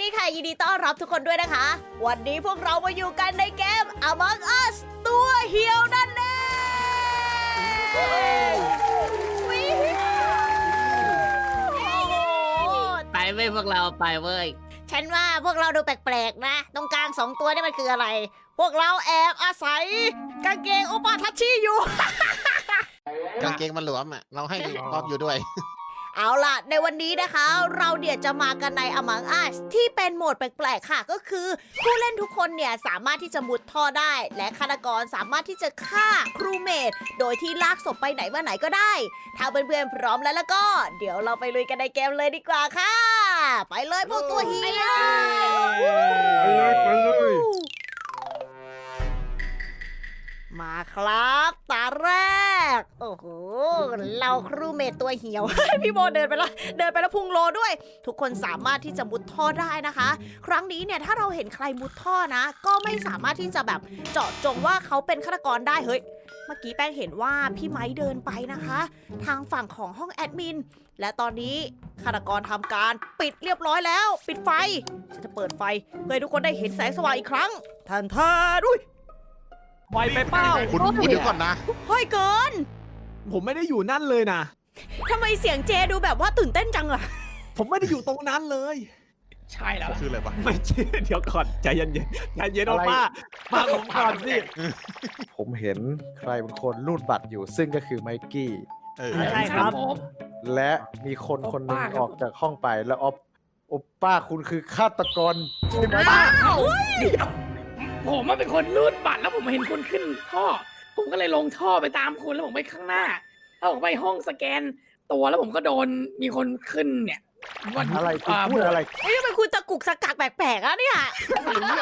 ดีค่ะ ยินดีต้อนรับทุกคนด้วยนะคะ วันนี้พวกเรามาอยู่กันในเกม Among Us ตัวเหี่ยวนั่นเองวิวโอ้โหไปเว้ยพวกเราไปเว้ย ฉันว่าพวกเราดูแปลกๆนะ ตรงกลางสองตัวนี่มันคืออะไร พวกเราแอบอาศัยกางเกงโอปาทัชชี่อยู่ กางเกงมันหลวมอะ เราให้รอบอยู่ด้วย เอาล่ะ ในวันนี้นะคะ เราเนี่ยวจะมากันใน Among Us ที่เป็นโหมดแปลกๆ ค่ะ ก็คือ ผู้เล่นทุกคนเนี่ยสามารถที่จะมุดท่อได้ และฆาตกรสามารถที่จะฆ่าครูเมดโดยที่ลากศพไปไหนมาไหนก็ได้ ถ้าเพื่อนๆพร้อมแล้วแล้วก็ เดี๋ยวเราไปลุยกันในเกมเลยดีกว่าค่ะ ไปเลยพวกตัวเฮีย ไปเลย ไปเลย มาครับ ตาแรก โอ้โห เราครูเมดตัวเหี่ยว พี่โบเดินไปแล้วเดินไปแล้วพุงโลด้วย ทุกคนสามารถที่จะมุดท่อได้นะคะ ครั้งนี้เนี่ยถ้าเราเห็นใครมุดท่อนะ ก็ไม่สามารถที่จะแบบเจาะจงว่าเขาเป็นฆาตกรได้เฮ้ยเมื่อกี้แป้งเห็นว่าพี่ไม้เดินไปนะคะ ทางฝั่งของห้องแอดมินและตอนนี้ฆาตกรทำการปิดเรียบร้อยแล้ว ปิดไฟฉันจะเปิดไฟเพื่อให้ทุกคนได้เห็นแสงสว่างอีกครั้งทันทาดุย ไวไปเป้าคุณคุณเดี๋ยวก่อนนะเฮ้ยเกิน ผมไม่ได้อยู่นั่นเลยนะ ทำไมเสียงเจดูแบบว่าตื่นเต้นจังอะผมไม่ได้อยู่ตรงนั้นเลย ใช่แล้ว คืออะไรวะไม่ใช่เดี๋ยวก่อนใจเย็นๆใจเย็นโอป้าป้าผมก่อนสิ ผมเห็นใครบางคนรูดบัตรอยู่ ซึ่งก็คือไมกี้ เออใช่ครับผมและมีคนคนหนึงโอป้าครับออกจากห้องไปแล้วออฟโอป้าคุณคือฆาตกรใช่ไหม อ้าวเดี๋ยว ผมมันเป็นคนรูดบัตรแล้วผมเห็นคุณขึ้นท่อ ผมก็เลยลงท่อไปตามคุณแล้วผมไปข้างหน้าแล้วผมไปห้องสแกนตัวแล้วผมก็โดนมีคนขึ้นเนี่ยวันอะไรคุณาพูดอะไรเฮ้ยทำไมคุณตะกุกสกักแปลกๆอะเนี่ย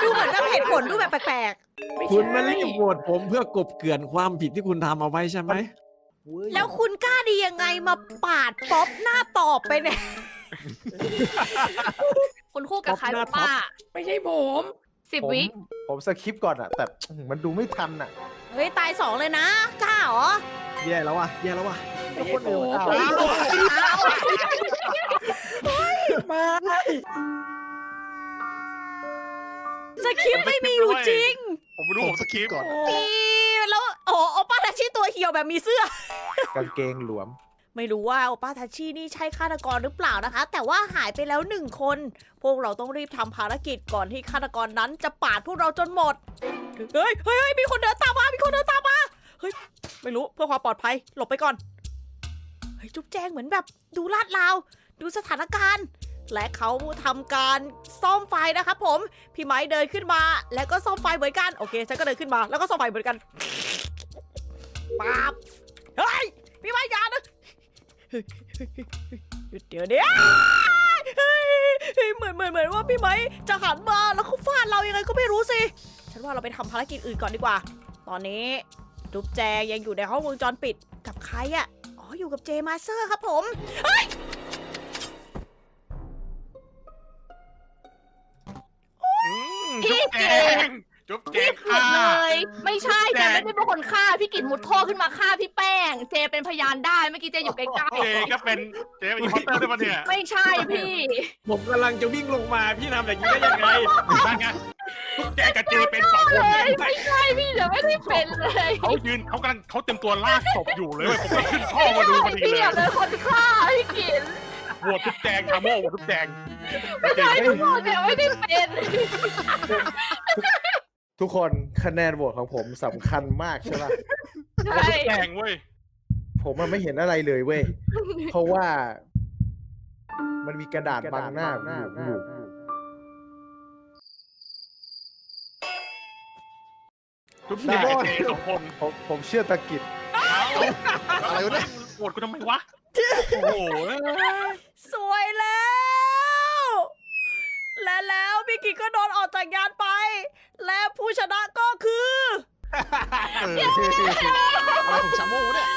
ดูเหมือนกับเหตุผลดูแบบแปลกไม่คุณใช่ไม่รีบโหวตผมเพื่อกลบเกลื่อนความผิดที่คุณทำเอาไว้ใช่ไหมๆ แล้วคุณกล้าดียังไงมาปาดป๊อปหน้าตอบไปเนี่ย คุณคู่กับใครรู้ป้า ไม่ใช่ผม สิบผมวิผมสคริปต์ก่อนอะแต่มันดูไม่ทันอะเฮ้ย ตายสองเลยนะกล้าเหรอแย่แล้วว่ะแย่แล้วว่ะไม่ใช่ผมอ้าวมาสคริปต์ไม่มีอยู่จริงผมไม่รู้ผมสคริปต์ก่อนอีแล้วโอ้โอป้าทัชชี่ตัวเหี่ยวแบบมีเสื้อ กางเกงหลวม ไม่รู้ว่าโอป้าทัชชี่นี่ใช่ฆาตกรหรือเปล่านะคะ แต่ว่าหายไปแล้วหนึ่งคน พวกเราต้องรีบทำภารกิจก่อนที่ฆาตกรนั้นจะปาดพวกเราจนหมด เฮ้ยเฮ้ยเฮ้ยมีคนเดินตามมา มีคนเดินตามมา เฮ้ย ไม่รู้เพื่อความปลอดภัย หลบไปก่อน เฮ้ย จุ๊บแจงเหมือนแบบดูลาดราว ดูสถานการณ์ และเขาทำการซ่อมไฟนะครับผม พี่ไม้เดินขึ้นมา แล้วก็ซ่อมไฟเหมือนกัน โอเค ฉันก็เดินขึ้นมา แล้วก็ซ่อมไฟเหมือนกันป๊าบ เฮ้ยเฮ้ยเดี๋ยวเดี๋ยวเฮ้เฮ้ยเหมือนเหมือนเหมือนว่าพี่ไม้จะหันมาแล้วเขาฟาดเรายังไงก็ไม่รู้สิ ฉันว่าเราไปทำภารกิจอื่นก่อนดีกว่า ตอนนี้จุ๊บแจงยังอยู่ในห้องวงจรปิดกับใครอะ อ๋อ อยู่กับเจมาสเซอร์ครับผมพี่กิต จุ๊บแจพี่งผิดเลย ไม่ใช่แกไม่ได้เป็นคนฆ่าพี่กิตมุดท่อขึ้นมาฆ่าพี่แป้ง เจเป็นพยานได้เมื่อกี้เจอยู่ใกล้เจก็เป็นเจเป็นอีพอตเตอร์ด้วยปะเนี่ยๆไม่ใช่พี่ผมกำลังจะวิ่งลงมาพี่ทำอย่างนี้ได้ยังไง นั่นไงทุกแจกับเจเป็นสองคนเลเนี่ยยไม่ใช่พี่เดี๋ยวไม่ได้เป็นเลยเขายืนเขากำลังเขาเต็มตัวลากศพอยู่เลยเว้ยผมก็ขึ้นท่อมาดูพอดีพี่เลยอะเป็นคนฆ่าพี่กิตโหวตทุกแจงทาโม่โหวตทุกแจงไม่ใช่ทุกคนเดี๋ยวไม่ได้เป็น ทุกคนคะแนนโหวตของผมสำคัญมากใช่ปะโหวใช่ตทุกแจงเว้ยผมมันไม่เห็นอะไรเลยเว้ย เพราะว่า มันมีกระดาษบังหน้าผมอยู่ทุกแจงกับเจสองคนผมผมเชื่อตะกิดอะไรวะเนี่ยโหวตกูทำไมวะ โอ้โห สวยแล้ว และแล้วพี่กิจก็โดนออกจากงานไป และผู้ชนะก็คือเอออะไรของชาโม่เนี่ย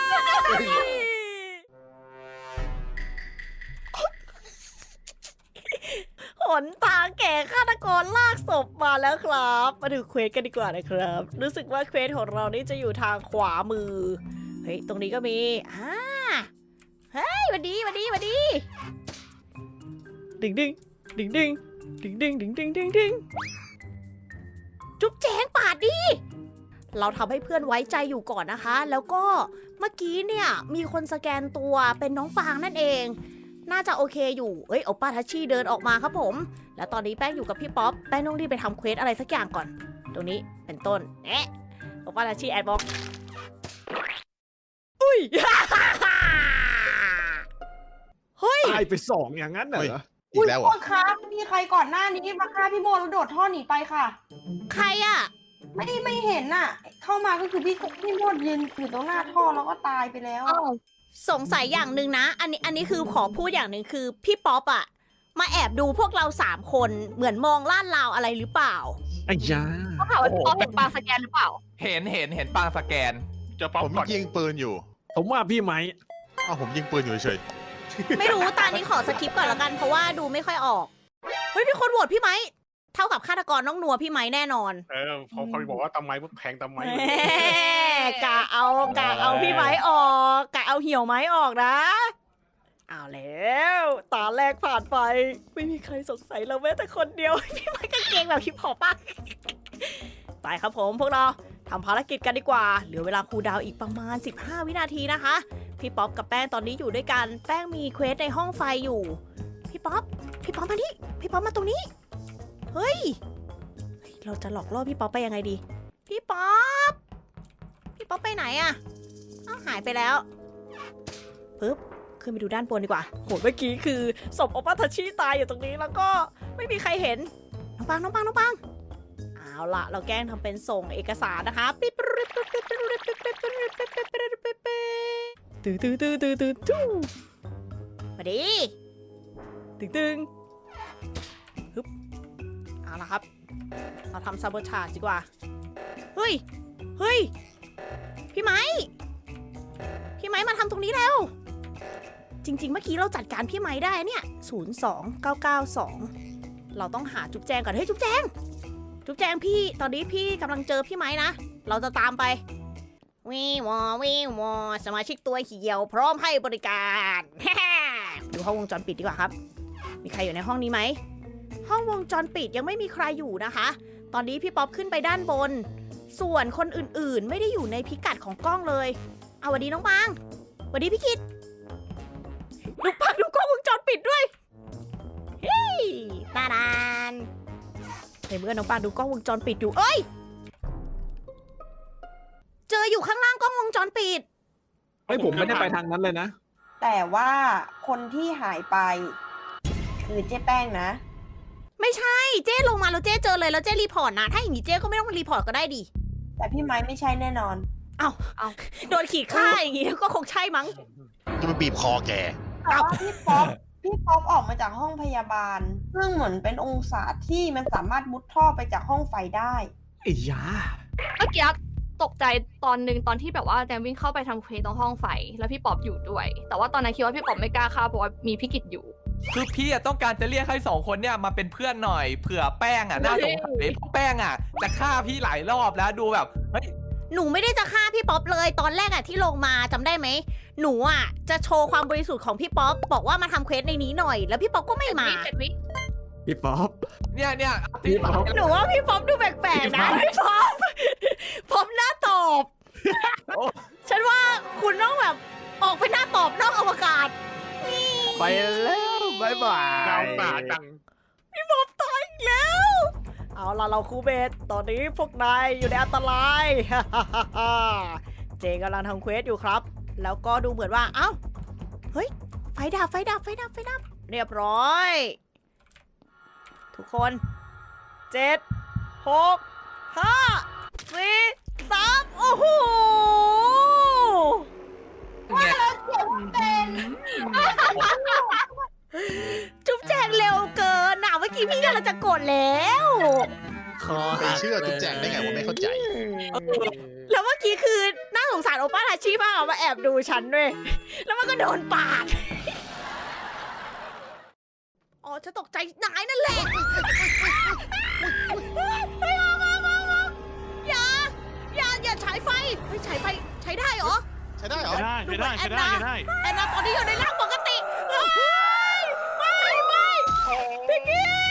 หนทางแก่ฆาตกรลากศพมาแล้วครับ มาดูเควสกันดีกว่านะครับ รู้สึกว่าเควสของเรานี่จะอยู่ทางขวามือ เฮ้ย ตรงนี้ก็มีอ่าเฮ้ยหวันดีหวันดีหวันดี ดึงดึงดึงดึง ดึงดึงดึงดึงดึงดึงจุ๊บแจงปาดดิ เราทำให้เพื่อนไว้ใจอยู่ก่อนนะคะ แล้วก็เมื่อกี้เนี่ยมีคนสแกนตัวเป็นน้องฟางนั่นเอง น่าจะโอเคอยู่ เอ้ยโอป้าทัชชี่เดินออกมาครับผม แล้วตอนนี้แป้งอยู่กับพี่ป๊อป แป้งต้องรีบไปทำเควสอะไรสักอย่างก่อน ตรงนี้เป็นต้น เอ๊ะโอป้าทัชชี่แอดบอกอุ้ย เฮ้ย ตายไปสองอย่างนั้นเหรอ อีกแล้วเหรโทอษครับมีใครก่อนหน้านี้มาฆ่าพี่โมแล้วโดดท่อหนีไปค่ะ ใครอะไม่ไม่เห็นน่ะ เข้ามาก็คือพี่พี่โมดยืนอยู่ตรงหน้าท่อแล้วก็ตายไปแล้วอ้าวสงสัยอย่างหนึ่งนะ อันนี้อันนี้คือขอพูดอย่างหนึ่งคือพี่ป๊อปอะมาแอบดูพวกเราสามคนเหมือนมองลาดราวอะไรหรือเปล่าไอ้ยาเขาถามว่าพี่ป๊อปเห็นปลาสแกนหรือเปล่า เห็นเห็นเห็นปางสแกน เจอป๊อปผมก่อนยิงปืนอยู่ ผมว่าพี่ไหมเอ้าผมยิงปืนอยู่เฉย ไม่รู้ตานี้ขอสคิปก่อนละกันเพราะว่าดูไม่ค่อยออก เฮ้ยมีคนโหวตพี่ไหมเท่ากับฆาตกรน้องนัวพี่ไหมแน่นอนเออพอพอบอกว่าตำไม้ปุ๊บแทงตำไม้แหเลยมกะเอากะเอาพี่ไหมออกกะเอาเหี่ยวไหมออกนะ เอาแล้ว ตาแรกผ่านไป ไม่มีใครสงสัยเราแม้แต่คนเดียว พี่ไหมกางเกงแบบฮิปฮอปปะไปครับผมพวกเราทำภารกิจกันดีกว่า เหลือเวลาคูลดาวน์อีกประมาณ 15 วินาทีนะคะ พี่ป๊อปกับแป้งตอนนี้อยู่ด้วยกันแป้งมีเควสในห้องไฟอยู่ พี่ป๊อปพี่ป๊อปมานี่พี่ป๊อปมาตรงนี้ เฮ้ย เราจะหลอกล่อพี่ป๊อปไปยังไงดี พี่ป๊อปพี่ป๊อปไปไหนอะเอ้าหายไปแล้วปึ๊บขึ้นไปดูด้านบนดีกว่าโหเมื่อกี้คือศพโอปาทาชิตายอยู่ตรงนี้แล้วก็ไม่มีใครเห็นน้องปังน้องปังน้องปังเอาละเราแกล้งทำเป็นส่งเอกสารนะคะ ตื้อตื้อตื้อตื้อตื้อตู้มาดิตึงตึงฮึบเอาละครับ เราทำซาบชาดีกว่า เฮ้ย เฮ้ย พี่ไม้ พี่ไม้มาทำตรงนี้แล้ว จริง ๆ เมื่อกี้เราจัดการพี่ไม้ได้เนี่ย 02992 เราต้องหาจุ๊บแจงก่อน เฮ้ย จุ๊บแจง จุ๊บแจงพี่ ตอนนี้พี่กำลังเจอพี่ไม้นะ เราจะตามไป วีวอวีวอสมาชิกตัวเหี่ยว พร้อมให้บริการดูห้องวงจรปิดดีกว่าครับ มีใครอยู่ในห้องนี้ไหม ห้องวงจรปิดยังไม่มีใครอยู่นะคะ ตอนนี้พี่ป๊อปขึ้นไปด้านบน ส่วนคนอื่นๆ ไม่ได้อยู่ในพิกัดของกล้องเลย เอาวัสดีน้องปังวัสดีพี่กิตดูปังดูกล้องวงจรปิดด้วยเฮ้ยตาดานในเมื่อน้องปังดูกล้องวงจรปิดอยู่เอ้ย เจออยู่ข้างล่างกล้องวงจรปิดไอ้ยผมไม่ได้ไปทางนั้นเลยนะ แต่ว่าคนที่หายไป คือเจ๊แป้งนะ ไม่ใช่เจ้ลงมาแล้วเจ้เจอเลยแล้วเจ้รีพอร์ตนะ ถ้าอย่างนี้เจ้ก็ไม่ต้องรีพอร์ตก็ได้ดิแต่พี่ไม้ไม่ใช่แน่นอนโดนขีดค่าอย่างนี้ก็คงใช่มั้งๆที่มันบีบคอแก แต่ว่าพี่ป๊อปพี่ป๊อปออกมาจากห้องพยาบาล ซึ่งเหมือนเป็นองศาที่มันสามารถมุดท่อไปจากห้องไฟได้ ไอ้ยา เมื่อกี้ ตกใจตอนหนึ่งตอนที่แบบว่าแจงวิ่งเข้าไปทำเควสตรงห้องไฟ แล้วพี่ป๊อปอยู่ด้วย แต่ว่าตอนนั้นคิดว่าพี่ป๊อปไม่กล้าเข้าเพราะว่ามีพี่กิจอยู่ คือพี่อะต้องการจะเรียกให้สองคนเนี่ยมาเป็นเพื่อนหน่อยเผื่อแป้งอะน่าสงสัยเพราะแป้งอะจะฆ่าพี่หลายรอบแล้วดูแบบเฮ้ยหนูไม่ได้จะฆ่าพี่ป๊อปเลย ตอนแรกอะที่ลงมาจำได้ไหม หนูอะจะโชว์ความบริสุทธิ์ของพี่ป๊อปบอกว่ามาทำเควสในนี้หน่อย แล้วพี่ป๊อปก็ไม่มา เจ็ดวิ พี่ป๊อป เนี่ยเนี่ยพี่ป๊อปหนูว่าพี่ป๊อปดูแปลกๆนะพี่ป๊อปป๊ ไปแล้วบายบาย ดาวตาจัง พี่ป๊อปตายอีกแล้ว เอาล่ะเราครูเบสตอนนี้พวกนายอยู่ในอันตราย เจกำลังทำเควสอยู่ครับ แล้วก็ดูเหมือนว่า เอ้า เฮ้ย ไฟดับ ไฟดับ ไฟดับ ไฟดับ เรียบร้อย ทุกคนเจ็ดหกห้าสี่สามโอ้โหเนี่ยจุ๊บ นน่ะเมื่อกี้พี่กำลังจะกดแล้ว คอไปเชื่อจุ๊บแจงได้ไงว่าไม่เข้าใจ แล้วเมื่อกี้คือน่าสงสารโอป้าทาชิมากอะมาแอบดูฉันด้วย แล้วมันก็โดนปาด อ๋อจะตกใจนายนั่นแหละเฮ้ยเฮ้ยมามามามาอย่า อย่า อย่าฉายไฟเฮ้ยฉายไฟใช้ได้เหรอ ใช้ได้เหรอใช้ได้ใช้ได้ใช้ได้ใช้ได้แอนนาตอนนี้อยู่ในร่างปกติเฮ้ยไม่ไม่พี่กิ